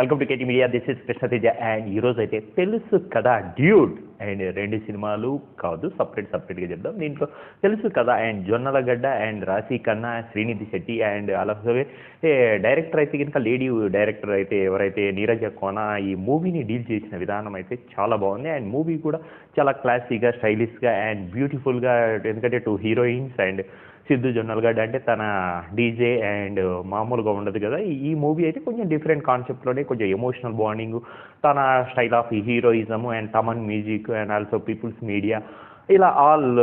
Welcome to KT media. This is Krishnateja and ఈరోజు అయితే తెలుసు కదా డ్యూడ్ అండ్ రెండు సినిమాలు కాదు సపరేట్ సపరేట్గా చెప్దాం. దీంట్లో తెలుసు కదా and Jonnalagadda and Raashi Khanna Srinidhi Shetty and అలాగే డైరెక్టర్ అయితే కనుక లేడీ డైరెక్టర్ అయితే ఎవరైతే నీరజ కోన ఈ మూవీని డీల్ చేసిన విధానం అయితే చాలా బాగుంది. అండ్ మూవీ కూడా చాలా క్లాసీగా స్టైలిష్గా అండ్ బ్యూటిఫుల్గా ఎందుకంటే two heroines and Siddhu Jonnalagadda అంటే తన డీజే అండ్ మామూలుగా ఉండదు కదా. ఈ- మూవీ అయితే కొంచెం డిఫరెంట్ కాన్సెప్ట్లోనే కొంచెం ఎమోషనల్ బాండింగ్ తన style of heroism and Thaman music and also peoples media ఇలా ఆల్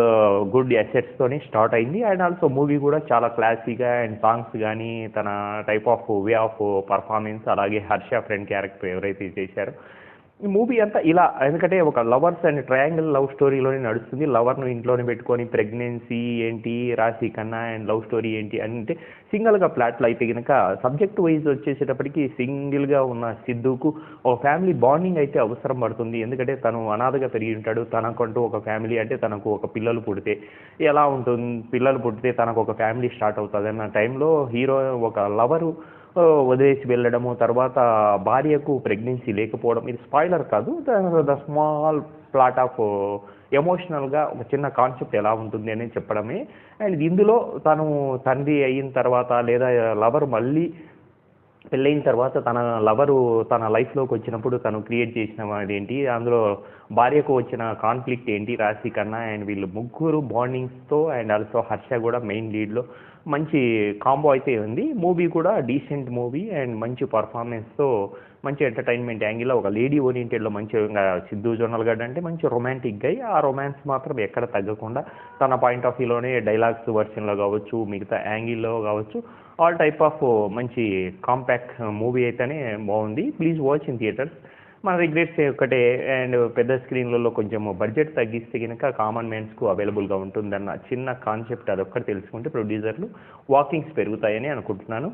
గుడ్ అసెట్స్తోనే స్టార్ట్ అయింది. అండ్ ఆల్సో మూవీ కూడా చాలా క్లాసీగా అండ్ సాంగ్స్ కానీ తన type of way of performance అలాగే హర్ష ఫ్రెండ్ క్యారెక్టర్ ఎవరైతే చేశారో ఈ మూవీ అంతా ఇలా ఎందుకంటే ఒక లవర్స్ అండ్ ట్రయాంగిల్ లవ్ స్టోరీలోనే నడుస్తుంది. లవర్ను ఇంట్లోనే పెట్టుకొని ప్రెగ్నెన్సీ ఏంటి రాశి కన్నా అండ్ లవ్ స్టోరీ ఏంటి అంటే సింగిల్గా ప్లాట్లు అయితే కనుక సబ్జెక్ట్ వైజ్ వచ్చేసేటప్పటికి సింగిల్గా ఉన్న సిద్ధుకు ఒక ఫ్యామిలీ బాండింగ్ అయితే అవసరం పడుతుంది. ఎందుకంటే తను అనాథగా పెరిగి ఉంటాడు. తనకంటూ ఒక ఫ్యామిలీ అంటే తనకు ఒక పిల్లలు పుడితే ఎలా ఉంటుంది? పిల్లలు పుడితే తనకు ఒక ఫ్యామిలీ స్టార్ట్ అవుతుంది. అన్న టైంలో హీరో ఒక లవరు వదిలేసి వెళ్ళడము తర్వాత భార్యకు ప్రెగ్నెన్సీ లేకపోవడం ఇది స్పాయిలర్ కాదు. ద స్మాల్ ప్లాట్ ఆఫ్ ఎమోషనల్గా ఒక చిన్న కాన్సెప్ట్ ఎలా ఉంటుంది అని చెప్పడమే. అండ్ ఇందులో తను తండ్రి అయిన తర్వాత లేదా లవర్ మళ్ళీ పెళ్ళైన తర్వాత తన లవరు తన లైఫ్లోకి వచ్చినప్పుడు తను క్రియేట్ చేసిన ఏంటి అందులో భార్యకు వచ్చిన కాన్ఫ్లిక్ట్ ఏంటి రాశి కన్నా అండ్ వీళ్ళు ముగ్గురు బాండింగ్స్తో అండ్ ఆల్సో హర్ష కూడా మెయిన్ లీడ్లో మంచి కాంబో అయితే ఉంది. మూవీ కూడా డీసెంట్ మూవీ అండ్ మంచి పర్ఫార్మెన్స్తో మంచి ఎంటర్టైన్మెంట్ యాంగిల్లో ఒక లేడీ ఓరియంటెడ్లో మంచి సిద్ధు జోనల్ గడ్ అంటే మంచి రొమాంటిక్ గై ఆ రొమాన్స్ మాత్రం ఎక్కడ తగ్గకుండా తన పాయింట్ ఆఫ్ వ్యూలోనే డైలాగ్స్ వర్షన్లో కావచ్చు మిగతా యాంగిల్లో కావచ్చు ఆల్ టైప్ ఆఫ్ మంచి కాంపాక్ట్ మూవీ uh, అయితేనే బాగుంది. ప్లీజ్ వాచ్ ఇన్ థియేటర్స్ మన రిగ్రెట్స్ ఒకటే అండ్ పెద్ద స్క్రీన్లలో కొంచెం బడ్జెట్ తగ్గిస్తే కనుక కామన్ మ్యాన్స్కు అవైలబుల్గా ఉంటుందన్న చిన్న కాన్సెప్ట్ అదొక్కటి తెలుసుకుంటే ప్రొడ్యూసర్లు వాకింగ్స్ పెరుగుతాయని అనుకుంటున్నాను.